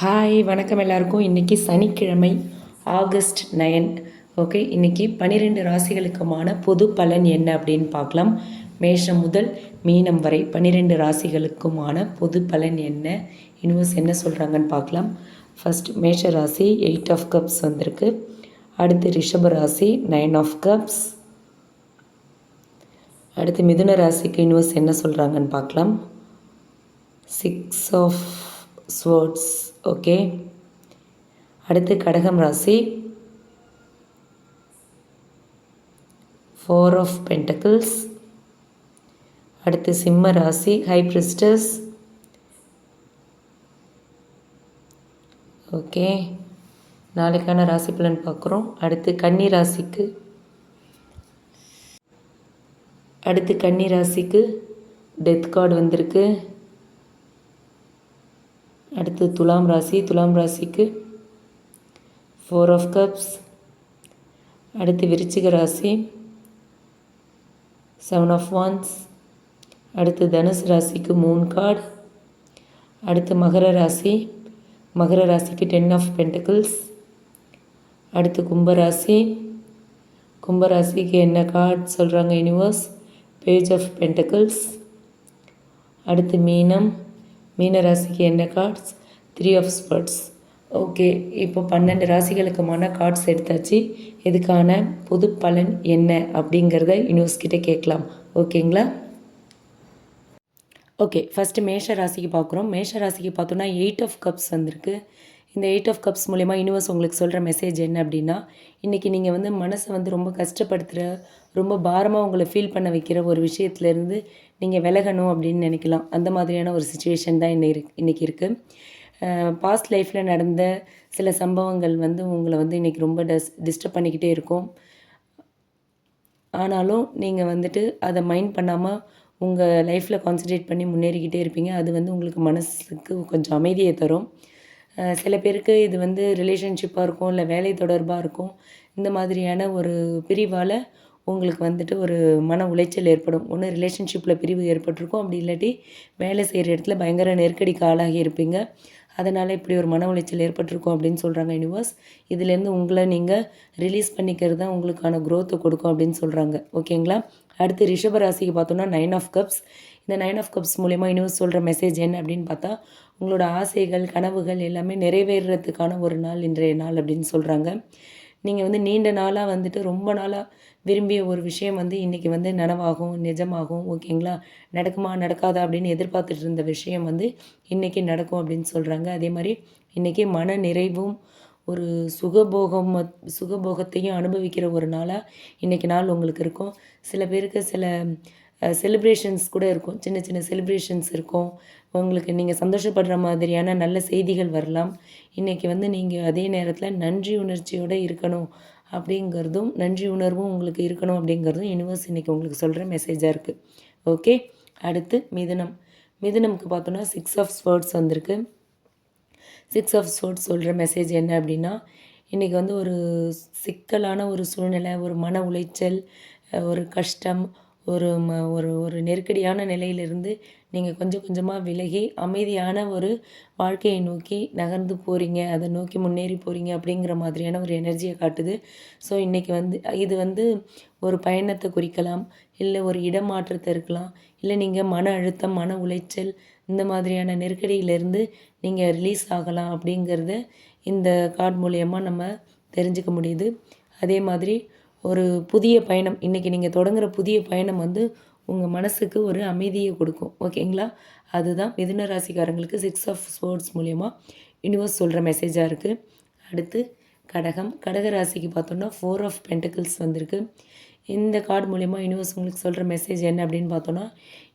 Hi வணக்கம் எல்லாருக்கும். இன்றைக்கி சனிக்கிழமை ஆகஸ்ட் நயன் ஓகே இன்றைக்கி பன்னிரெண்டு ராசிகளுக்குமான பொது பலன் என்ன அப்படின்னு பார்க்கலாம். மேஷம் முதல் மீனம் வரை பன்னிரெண்டு ராசிகளுக்குமான பொது பலன் என்ன? யூனிவர்ஸ் என்ன சொல்கிறாங்கன்னு பார்க்கலாம். ஃபஸ்ட் மேஷ ராசி எயிட் ஆஃப் கப்ஸ் வந்திருக்கு. அடுத்து ரிஷப ராசி நைன் ஆஃப் கப்ஸ் அடுத்து மிதுன ராசிக்கு யூனிவர்ஸ் என்ன சொல்கிறாங்கன்னு பார்க்கலாம். சிக்ஸ் ஆஃப் ஸ்வேர்ட்ஸ் ஓகே அடுத்து கடகம் ராசி. ஃபோர் ஆஃப் பென்டக்கிள்ஸ் அடுத்து சிம்ம ராசி ஹை பிரிஸ்டஸ் ஓகே நாளைக்கான ராசி பலன் பார்க்குறோம். அடுத்து கன்னி ராசிக்கு. அடுத்து கன்னி ராசிக்கு டெத் கார்டு வந்திருக்கு. அடுத்து துலாம் ராசி. துலாம் ராசிக்கு ஃபோர் ஆஃப் கப்ஸ் அடுத்து விருச்சிக ராசி. செவன் ஆஃப் ஒன்ஸ் அடுத்து தனுசு ராசிக்கு மூன் கார்டு அடுத்து மகர ராசி. மகர ராசிக்கு டென் ஆஃப் பென்டக்கிள்ஸ் அடுத்து கும்பராசி கும்பராசிக்கு என்ன கார்டு சொல்கிறாங்க யூனிவர்ஸ் பேஜ் ஆஃப் பென்டக்கிள்ஸ் அடுத்து மீனம். மீன ராசிக்கு என்ன cards three of swords okay இப்போ பன்னெண்டு ராசிகளுக்குமான கார்ட்ஸ் எடுத்தாச்சு. இதுக்கான பொது பலன் என்ன அப்படிங்கிறத யூனிவர்ஸ் கிட்டே கேட்கலாம். ஓகேங்களா ஓகே ஃபஸ்ட்டு மேஷ ராசிக்கு பார்க்குறோம். மேஷ ராசிக்கு பார்த்தோன்னா எயிட் ஆஃப் கப்ஸ் வந்திருக்கு. இந்த எயிட் ஆஃப் கப்ஸ் மூலயமா யூனிவர்ஸ் உங்களுக்கு சொல்கிற மெசேஜ் என்ன அப்படின்னா இன்றைக்கி நீங்கள் வந்து மனசை வந்து ரொம்ப கஷ்டப்படுத்துகிற ரொம்ப பாரமாக உங்களை ஃபீல் பண்ண வைக்கிற ஒரு விஷயத்துலேருந்து நீங்கள் விலகணும் அப்படின்னு நினைக்கலாம். அந்த மாதிரியான ஒரு சுச்சுவேஷன் தான் இன்னை இன்றைக்கி இருக்குது பாஸ்ட் லைஃப்பில் நடந்த சில சம்பவங்கள் வந்து உங்களை வந்து இன்றைக்கி ரொம்ப டஸ் டிஸ்டர்ப் பண்ணிக்கிட்டே இருக்கும். ஆனாலும் நீங்கள் வந்துட்டு அதை மைண்ட் பண்ணாமல் உங்கள் லைஃப்பில் கான்சன்ட்ரேட் பண்ணி முன்னேறிக்கிட்டே இருப்பீங்க. அது வந்து உங்களுக்கு மனசுக்கு கொஞ்சம் அமைதியை தரும். சில பேருக்கு இது வந்து ரிலேஷன்ஷிப்பாக இருக்கும் இல்லை வேலை தொடர்பாக இருக்கும். இந்த மாதிரியான ஒரு பிரிவால் உங்களுக்கு வந்துட்டு ஒரு மன உளைச்சல் ஏற்படும். ஒன்று ரிலேஷன்ஷிப்பில் பிரிவு ஏற்பட்டிருக்கும். அப்படி இல்லாட்டி வேலை செய்கிற இடத்துல பயங்கர நெருக்கடிக்கு ஆளாகி இருப்பீங்க. அதனால் இப்படி ஒரு மன உளைச்சல் ஏற்பட்டிருக்கும் அப்படின்னு சொல்கிறாங்க யூனிவர்ஸ் இதுலேருந்து உங்களை நீங்கள் ரிலீஸ் பண்ணிக்கிறது தான் உங்களுக்கான க்ரோத்தை கொடுக்கும் அப்படின்னு சொல்கிறாங்க ஓகேங்களா அடுத்து ரிஷபராசிக்கு பார்த்தோன்னா nine of cups nine of of cups மூலயமா யூனிவர்ஸ் சொல்கிற மெசேஜ் என்ன அப்படின்னு பார்த்தா உங்களோட ஆசைகள் கனவுகள் எல்லாமே நிறைவேறுறதுக்கான ஒரு நாள் இன்றைய நாள் அப்படின்னு சொல்கிறாங்க நீங்கள் வந்து நீண்ட நாளாக வந்துட்டு ரொம்ப நாளாக விரும்பிய ஒரு விஷயம் வந்து இன்றைக்கி வந்து நனவாகும் நிஜமாகும் ஓகேங்களா? நடக்குமா நடக்காதா அப்படின்னு எதிர்பார்த்துட்டு இருந்த விஷயம் வந்து இன்றைக்கி நடக்கும் அப்படின்னு சொல்கிறாங்க அதே மாதிரி இன்றைக்கி மன நிறைவும் ஒரு சுகபோகம் சுகபோகத்தையும் அனுபவிக்கிற ஒரு நாளாக இன்றைக்கி நாள் உங்களுக்கு இருக்கும். சில பேருக்கு சில செலிப்ரேஷன்ஸ் கூட இருக்கும். சின்ன சின்ன செலிப்ரேஷன்ஸ் இருக்கும். உங்களுக்கு நீங்கள் சந்தோஷப்படுற மாதிரியான நல்ல செய்திகள் வரலாம். இன்றைக்கி வந்து நீங்கள் அதே நேரத்தில் நன்றி உணர்ச்சியோடு இருக்கணும் அப்படிங்கிறதும் நன்றி உணர்வும் உங்களுக்கு இருக்கணும் அப்படிங்கிறதும் யூனிவர்ஸ் இன்றைக்கி உங்களுக்கு சொல்கிற மெசேஜாக இருக்குது ஓகே அடுத்து மிதுனம். மிதுனமுக்கு பார்த்தோன்னா சிக்ஸ் ஆஃப் ஸ்வேர்ட்ஸ் வந்திருக்கு. சிக்ஸ் ஆஃப் ஸ்வேர்ட்ஸ் சொல்கிற மெசேஜ் என்ன அப்படின்னா இன்றைக்கி வந்து ஒரு சிக்கலான ஒரு சூழ்நிலை ஒரு மன உளைச்சல் ஒரு கஷ்டம் ஒரு ம ஒரு ஒரு நெருக்கடியான நிலையிலிருந்து நீங்கள் கொஞ்சம் கொஞ்சமாக விலகி அமைதியான ஒரு வாழ்க்கையை நோக்கி நகர்ந்து போகிறீங்க அதை நோக்கி முன்னேறி போகிறீங்க அப்படிங்கிற மாதிரியான ஒரு எனர்ஜியை காட்டுது. ஸோ இன்றைக்கி வந்து இது வந்து ஒரு பயணத்தை குறிக்கலாம் இல்லை ஒரு இடமாற்றத்தை இருக்கலாம் இல்லை நீங்கள் மன அழுத்தம் மன உளைச்சல் இந்த மாதிரியான நெருக்கடியிலேருந்து நீங்கள் ரிலீஸ் ஆகலாம் அப்படிங்கிறத இந்த கார்டு மூலயமா நம்ம தெரிஞ்சுக்க முடியுது. அதே மாதிரி ஒரு புதிய பயணம். இன்றைக்கி நீங்கள் தொடங்குகிற புதிய பயணம் வந்து உங்கள் மனசுக்கு ஒரு அமைதியை கொடுக்கும். ஓகேங்களா? அதுதான் மிதுன ராசிக்காரங்களுக்கு சிக்ஸ் ஆஃப் ஸ்போர்ட்ஸ் மூலயமா யூனிவர்ஸ் சொல்கிற மெசேஜாக இருக்குது அடுத்து கடகம். கடக ராசிக்கு பார்த்தோன்னா ஃபோர் ஆஃப் பென்டக்கிள்ஸ் வந்திருக்கு. இந்த கார்டு மூலயமா யூனிவர்ஸ் உங்களுக்கு சொல்கிற மெசேஜ் என்ன அப்படின்னு பார்த்தோன்னா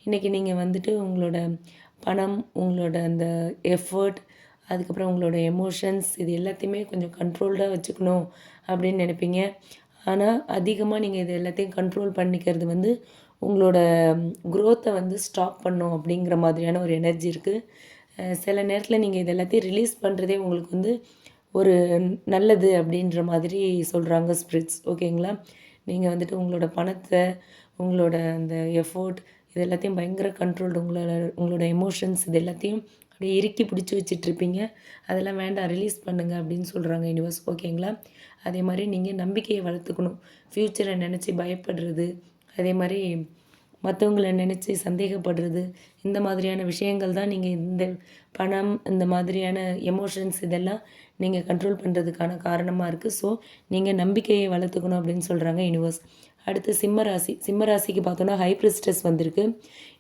இன்றைக்கி நீங்கள் வந்துட்டு உங்களோட பணம் உங்களோட அந்த எஃபர்ட் அதுக்கப்புறம் உங்களோட எமோஷன்ஸ் இது எல்லாத்தையுமே கொஞ்சம் கண்ட்ரோல்டாக வச்சுக்கணும் அப்படின்னு நினைப்பீங்க. ஆனால் அதிகமாக நீங்கள் இது எல்லாத்தையும் கண்ட்ரோல் பண்ணிக்கிறது வந்து உங்களோட க்ரோத்தை வந்து ஸ்டாப் பண்ணும் அப்படிங்கிற மாதிரியான ஒரு எனர்ஜி இருக்குது சில நேரத்தில் நீங்கள் இது எல்லாத்தையும் ரிலீஸ் பண்ணுறதே உங்களுக்கு வந்து ஒரு நல்லது அப்படின்ற மாதிரி சொல்கிறாங்க ஸ்பிரிட்ஸ் ஓகேங்களா நீங்கள் வந்துட்டு உங்களோட பணத்தை உங்களோட அந்த எஃபோர்ட் இது எல்லாத்தையும் பயங்கர கண்ட்ரோல்டு உங்களோட உங்களோட எமோஷன்ஸ் இது எல்லாத்தையும் அப்படியே இறுக்கி பிடிச்சி வச்சிட்ருப்பீங்க. அதெல்லாம் வேண்டாம் ரிலீஸ் பண்ணுங்கள் அப்படின்னு சொல்கிறாங்க யூனிவர்ஸ் ஓகேங்களா அதே மாதிரி நீங்கள் நம்பிக்கையை வளர்த்துக்கணும். ஃப்யூச்சரை நினச்சி பயப்படுறது அதே மாதிரி மற்றவங்கள நினச்சி சந்தேகப்படுறது இந்த மாதிரியான விஷயங்கள் தான் நீங்கள் இந்த பணம் இந்த மாதிரியான எமோஷன்ஸ் இதெல்லாம் நீங்கள் கண்ட்ரோல் பண்ணுறதுக்கான காரணமாக இருக்குது ஸோ நீங்கள் நம்பிக்கையை வளர்த்துக்கணும் அப்படின்னு சொல்கிறாங்க யூனிவர்ஸ் அடுத்து சிம்ம ராசி சிம்ம ராசிக்கு பார்த்தோன்னா ஹை ப்ரிஸ்டஸ் வந்திருக்கு.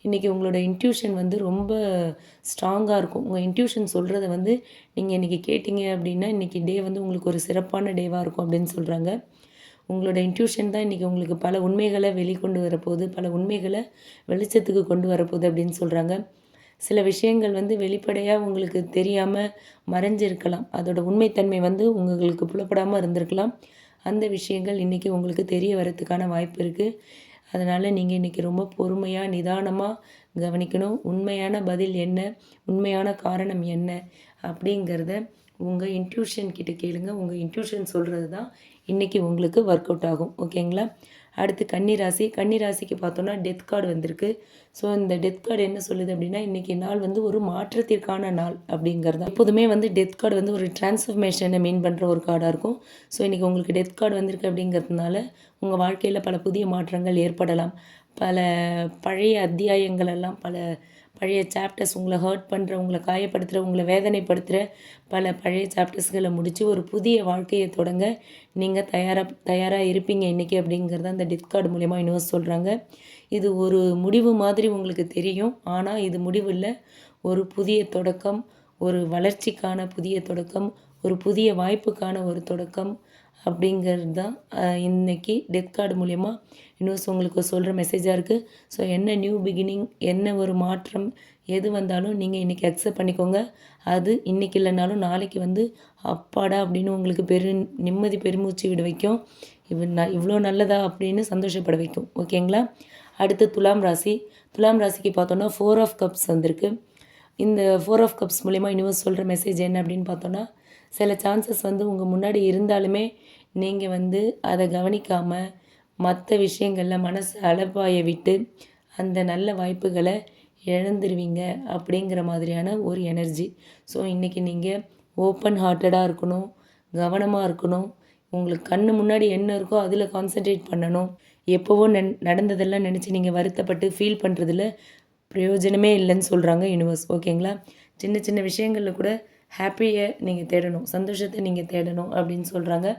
இன்றைக்கி உங்களோட இன்ட்யூஷன் வந்து ரொம்ப ஸ்ட்ராங்காக இருக்கும். உங்கள் இன்ட்யூஷன் சொல்கிறத வந்து நீங்கள் இன்றைக்கி கேட்டிங்க அப்படின்னா இன்றைக்கி டே வந்து உங்களுக்கு ஒரு சிறப்பான டேவாக இருக்கும் அப்படின்னு சொல்கிறாங்க உங்களோட இன்ட்யூஷன் தான் இன்றைக்கி உங்களுக்கு பல உண்மைகளை வெளிக்கொண்டு வரப்போகுது பல உண்மைகளை வெளிச்சத்துக்கு கொண்டு வரப்போகுது அப்படின்னு சொல்கிறாங்க சில விஷயங்கள் வந்து வெளிப்படையாக உங்களுக்கு தெரியாமல் மறைஞ்சிருக்கலாம். அதோட உண்மைத்தன்மை வந்து உங்களுக்கு புலப்படாமல் இருந்திருக்கலாம். அந்த விஷயங்கள் இன்றைக்கி உங்களுக்கு தெரிய வரத்துக்கான வாய்ப்பு இருக்குது அதனால் நீங்கள் இன்றைக்கி ரொம்ப பொறுமையாக நிதானமாக கவனிக்கணும். உண்மையான பதில் என்ன? உண்மையான காரணம் என்ன? அப்படிங்கிறத உங்கள் இன்ட்யூஷன் கிட்ட கேளுங்க. உங்கள் இன்ட்யூஷன் சொல்கிறது தான் இன்றைக்கி உங்களுக்கு ஒர்க் அவுட் ஆகும் ஓகேங்களா அடுத்து கன்னிராசி. கன்னிராசிக்கு பார்த்தோன்னா டெத் கார்டு வந்திருக்கு. ஸோ இந்த டெத் கார்டு என்ன சொல்லுது அப்படின்னா இன்றைக்கி நாள் வந்து ஒரு மாற்றத்திற்கான நாள் அப்படிங்கிறது எப்போதுமே வந்து டெத் கார்டு வந்து ஒரு டிரான்ஸ்ஃபர்மேஷனை மீன் பண்ணுற ஒரு கார்டாக இருக்கும். ஸோ இன்றைக்கி உங்களுக்கு டெத் கார்டு வந்திருக்கு அப்படிங்கிறதுனால உங்கள் வாழ்க்கையில் பல புதிய மாற்றங்கள் ஏற்படலாம். பல பழைய அத்தியாயங்கள் எல்லாம் பல பழைய சாப்டர்ஸ் உங்களை ஹர்ட் பண்ணுற உங்களை காயப்படுத்துகிற உங்களை வேதனைப்படுத்துகிற பல பழைய சாப்டர்ஸ்களை முடித்து ஒரு புதிய வாழ்க்கையை தொடங்க நீங்கள் தயாராக தயாராக இருப்பீங்க இன்றைக்கி அப்படிங்கிறத அந்த டெத் கார்டு மூலயமா யூனிவர்ஸ் சொல்கிறாங்க இது ஒரு முடிவு மாதிரி உங்களுக்கு தெரியும். ஆனால் இது முடிவு இல்லை. ஒரு புதிய தொடக்கம் ஒரு வளர்ச்சிக்கான புதிய தொடக்கம் ஒரு புதிய வாய்ப்புக்கான ஒரு தொடக்கம் அப்படிங்கிறது தான் இன்றைக்கி டெத் கார்டு மூலயமா யூனிவர்ஸ் உங்களுக்கு சொல்கிற மெசேஜாக இருக்குது ஸோ என்ன நியூ பிகினிங் என்ன ஒரு மாற்றம் எது வந்தாலும் நீங்கள் இன்றைக்கி அக்செப்ட் பண்ணிக்கோங்க. அது இன்றைக்கி இல்லைனாலும் நாளைக்கு வந்து அப்பாடா அப்படின்னு உங்களுக்கு பெரு நிம்மதி பெருமூச்சு விட வைக்கும். இவ் நான் இவ்வளோ நல்லதா அப்படின்னு சந்தோஷப்பட வைக்கும். ஓகேங்களா அடுத்து துலாம் ராசி. துலாம் ராசிக்கு பார்த்தோன்னா ஃபோர் ஆஃப் கப்ஸ் வந்திருக்கு. இந்த ஃபோர் ஆஃப் கப்ஸ் மூலிமா யூனிவர்ஸ் சொல்கிற மெசேஜ் என்ன அப்படின்னு பார்த்தோன்னா சில சான்சஸ் வந்து உங்கள் முன்னாடி இருந்தாலுமே நீங்கள் வந்து அதை கவனிக்காமல் மற்ற விஷயங்களில் மனசை அலப்பாய விட்டு அந்த நல்ல வாய்ப்புகளை இழந்துருவீங்க அப்படிங்கிற மாதிரியான ஒரு எனர்ஜி. ஸோ இன்றைக்கி நீங்கள் ஓப்பன் ஹார்ட்டடாக இருக்கணும் கவனமாக இருக்கணும். உங்களுக்கு கண்ணு முன்னாடி என்ன இருக்கோ அதில் கான்சென்ட்ரேட் பண்ணணும். எப்போவோ நன் நடந்ததெல்லாம் நினச்சி நீங்கள் வருத்தப்பட்டு ஃபீல் பண்ணுறதுல பிரயோஜனமே இல்லைன்னு சொல்கிறாங்க யூனிவர்ஸ். ஓகேங்களா? சின்ன சின்ன விஷயங்களில் கூட ஹாப்பியை நீங்கள் தேடணும் சந்தோஷத்தை நீங்கள் தேடணும் அப்படின்னு சொல்கிறாங்க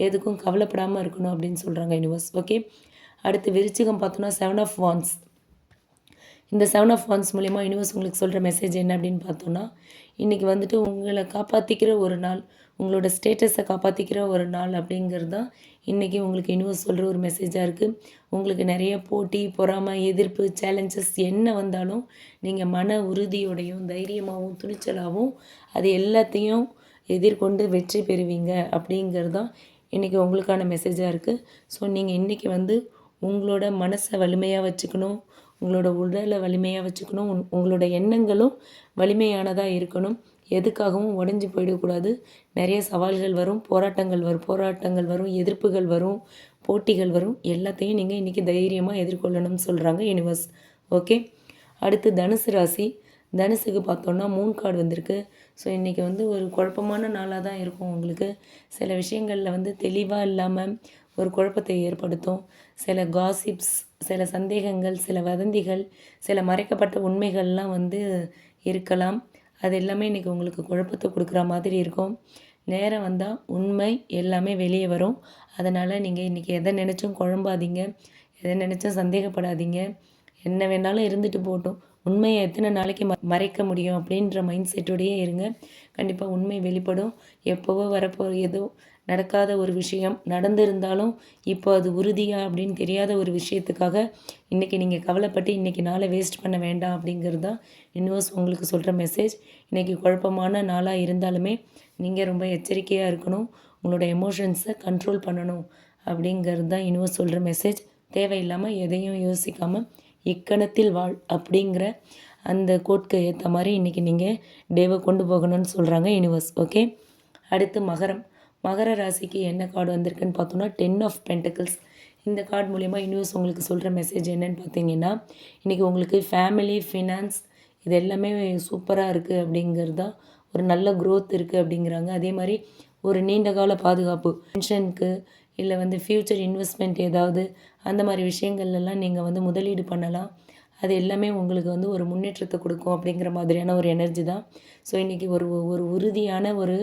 எதுக்கும் கவலைப்படாமல் இருக்கணும் அப்படின்னு சொல்கிறாங்க யூனிவர்ஸ் ஓகே அடுத்து விருச்சிகம் பார்த்தோன்னா செவன் ஆஃப் வான்ஸ் இந்த செவன் ஆஃப் வான்ஸ் மூலிமா யூனிவர்ஸ் உங்களுக்கு சொல்கிற மெசேஜ் என்ன அப்படின்னு பார்த்தோன்னா இன்றைக்கி வந்துட்டு உங்களை காப்பாற்றிக்கிற ஒரு நாள் உங்களோட ஸ்டேட்டஸை காப்பாற்றிக்கிற ஒரு நாள் அப்படிங்கிறது தான் இன்றைக்கி உங்களுக்கு யூனிவர்ஸ் சொல்கிற ஒரு மெசேஜாக இருக்குது உங்களுக்கு நிறைய போட்டி பொறாமை எதிர்ப்பு சேலஞ்சஸ் என்ன வந்தாலும் நீங்கள் மன உறுதியோடையும் தைரியமாகவும் துணிச்சலாகவும் அது எல்லாத்தையும் எதிர்கொண்டு வெற்றி பெறுவீங்க அப்படிங்கிறது தான் இன்றைக்கி உங்களுக்கான மெசேஜாக இருக்குது ஸோ நீங்கள் இன்றைக்கி வந்து உங்களோட மனசை வலிமையாக வச்சுக்கணும் உங்களோட உடலை வலிமையாக வச்சுக்கணும் உங்களோட எண்ணங்களும் வலிமையானதாக இருக்கணும். எதுக்காகவும் உடஞ்சி போயிடக்கூடாது. நிறைய சவால்கள் வரும் போராட்டங்கள் வரும் போராட்டங்கள் வரும் எதிர்ப்புகள் வரும் போட்டிகள் வரும். எல்லாத்தையும் நீங்கள் இன்றைக்கி தைரியமாக எதிர்கொள்ளணும்னு சொல்கிறாங்க யூனிவர்ஸ் ஓகே அடுத்து தனுசு ராசி. தனுசுக்கு பார்த்தோன்னா மூன் கார்டு வந்திருக்கு. ஸோ இன்றைக்கி வந்து ஒரு குழப்பமான நாளாக தான் இருக்கும் உங்களுக்கு. சில விஷயங்களில் வந்து தெளிவாக இல்லாமல் ஒரு குழப்பத்தை ஏற்படுத்தும். சில காசிப்ஸ் சில சந்தேகங்கள் சில வதந்திகள் சில மறைக்கப்பட்ட உண்மைகள்லாம் வந்து இருக்கலாம். அது எல்லாமே இன்றைக்கி உங்களுக்கு குழப்பத்தை கொடுக்குற மாதிரி இருக்கும். நேரம் வந்தால் உண்மை எல்லாமே வெளியே வரும். அதனால் நீங்கள் இன்றைக்கி எதை நினச்சும் குழம்பாதீங்க. எதை நினச்சும் சந்தேகப்படாதீங்க. என்ன வேணாலும் இருந்துட்டு போட்டோம் உண்மையை எத்தனை நாளைக்கு ம மறைக்க முடியும் அப்படின்ற மைண்ட் செட்டோடையே இருங்க. கண்டிப்பாக உண்மை வெளிப்படும். எப்போவோ வரப்போ ஏதோ நடக்காத ஒரு விஷயம் நடந்திருந்தாலும் இப்போ அது உறுதியா அப்படின்னு தெரியாத ஒரு விஷயத்துக்காக இன்றைக்கி நீங்கள் கவலைப்பட்டு இன்றைக்கி நாளை வேஸ்ட் பண்ண வேண்டாம் அப்படிங்கிறது தான் யூனிவர்ஸ் உங்களுக்கு சொல்கிற மெசேஜ் இன்றைக்கி குழப்பமான நாளாக இருந்தாலுமே நீங்கள் ரொம்ப எச்சரிக்கையாக இருக்கணும். உங்களோட எமோஷன்ஸை கண்ட்ரோல் பண்ணணும் அப்படிங்கிறது தான் யூனிவர்ஸ் சொல்கிற மெசேஜ் தேவையில்லாமல் எதையும் யோசிக்காமல் இக்கணத்தில் வாழ் அப்படிங்கிற அந்த கோட்க்கு ஏற்ற மாதிரி இன்றைக்கி நீங்கள் டேவை கொண்டு போகணும்னு சொல்கிறாங்க யூனிவர்ஸ் ஓகே அடுத்து மகரம். மகர ராசிக்கு என்ன கார்டு வந்திருக்குன்னு பார்த்தோன்னா டென் ஆஃப் பென்டக்கிள்ஸ் இந்த கார்டு மூலிமா யூனிவர்ஸ் உங்களுக்கு சொல்கிற மெசேஜ் என்னன்னு பார்த்தீங்கன்னா இன்றைக்கி உங்களுக்கு ஃபேமிலி ஃபினான்ஸ் இது எல்லாமே சூப்பராக இருக்குது அப்படிங்கிறது தான் ஒரு நல்ல க்ரோத் இருக்குது அப்படிங்கிறாங்க. அதே மாதிரி ஒரு நீண்ட கால பாதுகாப்பு பென்ஷனுக்கு இல்லை வந்து ஃப்யூச்சர் இன்வெஸ்ட்மெண்ட் ஏதாவது அந்த மாதிரி விஷயங்கள்லாம் நீங்கள் வந்து முதலீடு பண்ணலாம். அது எல்லாமே உங்களுக்கு வந்து ஒரு முன்னேற்றத்தை கொடுக்கும் அப்படிங்கிற மாதிரியான ஒரு எனர்ஜி தான். ஸோ இன்றைக்கி ஒரு ஒரு உறுதியான ஒரு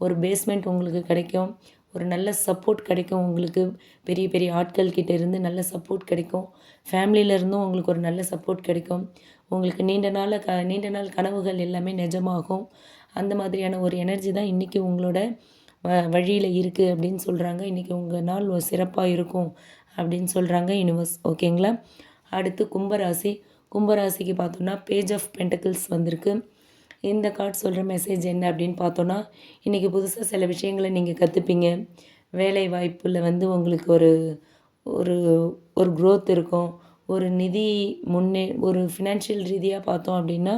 ஒரு பேஸ்மெண்ட் உங்களுக்கு கிடைக்கும். ஒரு நல்ல சப்போர்ட் கிடைக்கும் உங்களுக்கு. பெரிய பெரிய ஆட்கள் கிட்டே இருந்து நல்ல சப்போர்ட் கிடைக்கும். ஃபேமிலியில இருந்தும் உங்களுக்கு ஒரு நல்ல சப்போர்ட் கிடைக்கும். உங்களுக்கு நீண்ட நாள் க நீண்ட நாள் கனவுகள் எல்லாமே நிஜமாகும். அந்த மாதிரியான ஒரு எனர்ஜி தான் இன்றைக்கி உங்களோட வ வழியில் இருக்குது அப்படின்னு சொல்கிறாங்க இன்றைக்கி உங்கள் நாள் ஒரு சிறப்பாக இருக்கும் அப்படின்னு சொல்கிறாங்க யூனிவர்ஸ் ஓகேங்களா அடுத்து கும்பராசி. கும்பராசிக்கு பார்த்தோன்னா பேஜ் ஆஃப் பென்டக்கிள்ஸ் வந்திருக்கு. இந்த கார்டு சொல்கிற மெசேஜ் என்ன அப்படின்னு பார்த்தோன்னா இன்றைக்கி புதுசாக சில விஷயங்களை நீங்கள் கற்றுப்பீங்க வேலை வாய்ப்பில் வந்து உங்களுக்கு ஒரு ஒரு ஒரு க்ரோத் இருக்கும். ஒரு நிதி முன்னே ஒரு ஃபினான்ஷியல் ரீதியாக பார்த்தோம் அப்படின்னா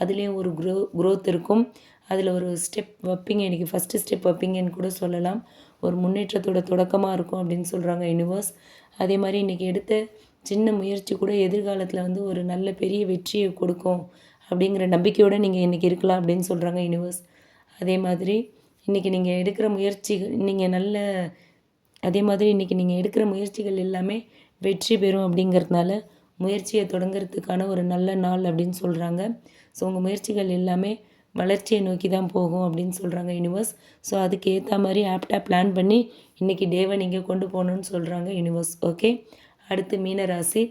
அதுலேயும் ஒரு க்ரோ க்ரோத் இருக்கும். அதில் ஒரு ஸ்டெப் வைப்பீங்க. இன்றைக்கி ஃபஸ்ட்டு ஸ்டெப் வைப்பீங்கன்னு கூட சொல்லலாம். ஒரு முன்னேற்றத்தோட தொடக்கமாக இருக்கும் அப்படின்னு சொல்கிறாங்க யூனிவர்ஸ் அதே மாதிரி இன்றைக்கி எடுத்த சின்ன முயற்சி கூட எதிர்காலத்தில் வந்து ஒரு நல்ல பெரிய வெற்றியை கொடுக்கும் அப்படிங்கிற நம்பிக்கையோடு நீங்கள் இன்றைக்கி இருக்கலாம் அப்படின்னு சொல்கிறாங்க யூனிவர்ஸ் அதே மாதிரி இன்றைக்கி நீங்கள் எடுக்கிற முயற்சிகள் நீங்கள் நல்ல அதே மாதிரி இன்றைக்கி நீங்கள் எடுக்கிற முயற்சிகள் எல்லாமே வெற்றி பெறும் அப்படிங்கிறதுனால முயற்சியை தொடங்குறதுக்கான ஒரு நல்ல நாள் அப்படின்னு சொல்கிறாங்க ஸோ உங்கள் முயற்சிகள் எல்லாமே வளர்ச்சியை நோக்கி தான் போகும் அப்படின்னு சொல்கிறாங்க யூனிவர்ஸ் ஸோ அதுக்கு ஏற்ற மாதிரி ஆப்டாக பிளான் பண்ணி இன்றைக்கி டேவை நீங்கள் கொண்டு போகணுன்னு சொல்கிறாங்க யூனிவர்ஸ் ஓகே அடுத்து மீனராசி.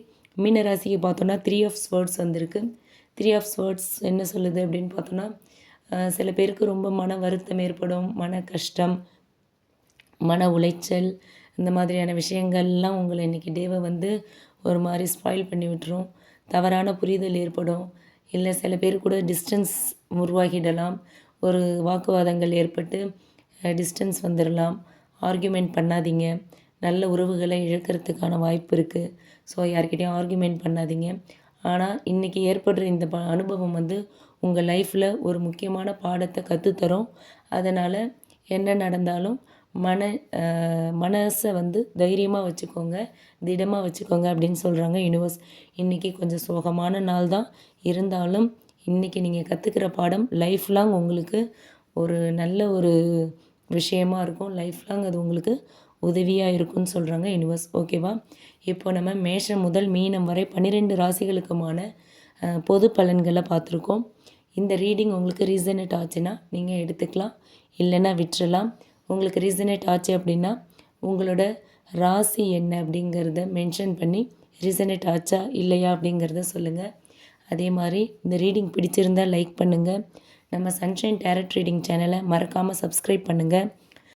மீனராசிக்கு பார்த்தோன்னா த்ரீ ஆஃப் ஸ்வேர்ட்ஸ் வந்திருக்கு. த்ரீ ஆஃப் ஸ்வேர்ட்ஸ் என்ன சொல்லுது அப்படின்னு பார்த்தோன்னா சில பேருக்கு ரொம்ப மன வருத்தம் ஏற்படும் மன கஷ்டம் மன உளைச்சல் இந்த மாதிரியான விஷயங்கள்லாம் உங்களை இன்றைக்கி டேவை வந்து ஒரு மாதிரி ஸ்பாயில் பண்ணி விட்டுரும். தவறான புரிதல் ஏற்படும். இல்லை சில பேர் கூட டிஸ்டன்ஸ் உருவாகிடலாம். ஒரு வாக்குவாதங்கள் ஏற்பட்டு டிஸ்டன்ஸ் வந்துடலாம் ஆர்கியூமெண்ட் பண்ணாதீங்க. நல்ல உறவுகளை இழக்கிறதுக்கான வாய்ப்பு இருக்குது ஸோ யார்கிட்டையும் ஆர்கியூமெண்ட் பண்ணாதீங்க. ஆனால் இன்றைக்கி ஏற்படுற இந்த ப அனுபவம் வந்து உங்கள் லைஃப்பில் ஒரு முக்கியமான பாடத்தை கற்றுத்தரும் அதனால் என்ன நடந்தாலும் மன மனசை வந்து தைரியமாக வச்சுக்கோங்க. திடமாக வச்சுக்கோங்க அப்படின்னு சொல்கிறாங்க யூனிவர்ஸ் இன்றைக்கி கொஞ்சம் சோகமான நாள் தான். இருந்தாலும் இன்றைக்கி நீங்கள் கற்றுக்கிற பாடம் லைஃப் லாங் உங்களுக்கு ஒரு நல்ல ஒரு விஷயமா இருக்கும். லைஃப் லாங் அது உங்களுக்கு உதவியாக இருக்கும்னு சொல்கிறாங்க யூனிவர்ஸ் ஓகேவா இப்போ நம்ம மேஷம் முதல் மீனம் வரை பன்னிரெண்டு ராசிகளுக்குமான பொது பலன்களை பார்த்துருக்கோம். இந்த ரீடிங் உங்களுக்கு ரீசனேட் ஆச்சுன்னா நீங்கள் எடுத்துக்கலாம். இல்லைன்னா விட்டுறலாம். உங்களுக்கு ரீசனேட் ஆச்சு அப்படின்னா உங்களோட ராசி என்ன அப்படிங்கிறத மென்ஷன் பண்ணி ரீசனேட் ஆச்சா இல்லையா அப்படிங்கிறத சொல்லுங்கள் அதே மாதிரி இந்த ரீடிங் பிடிச்சிருந்தா லைக் பண்ணுங்கள் நம்ம சன்ஷைன் டேரட் ரீடிங் சேனலை மறக்காமல் சப்ஸ்கிரைப் பண்ணுங்கள்